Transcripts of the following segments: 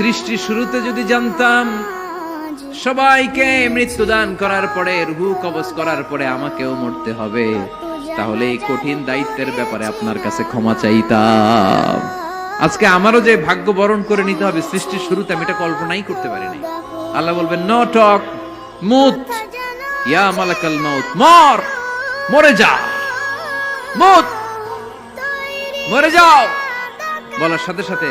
সৃষ্টি শুরুতে যদি জানতাম, সবাইকে মৃত্যুদান করার পরে, রুহু কবজ করার পরে আমাকেও মরতে হবে। তাহলে এই কঠিন দায়িত্বের ব্যাপারে আপনার কাছে ক্ষমা চাইতাম। আজকে আমারও যে ভাগ্য বরণ করে নিতে হবে সৃষ্টির শুরুতে, আমি এটা কল্পনাই করতে পারিনি। আল্লাহ বলবেন, নো টক, মুত, ইয়া মালাকাল মাউত, মর, মরে যা মুত, মরে যাও। বলার সাথে সাথে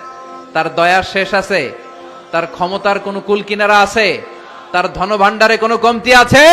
তার দয়া শেষ আছে। তার ক্ষমতার কোনো কুল কিনারা আছে। তার ধনভাণ্ডারে কোনো কমতি আছে?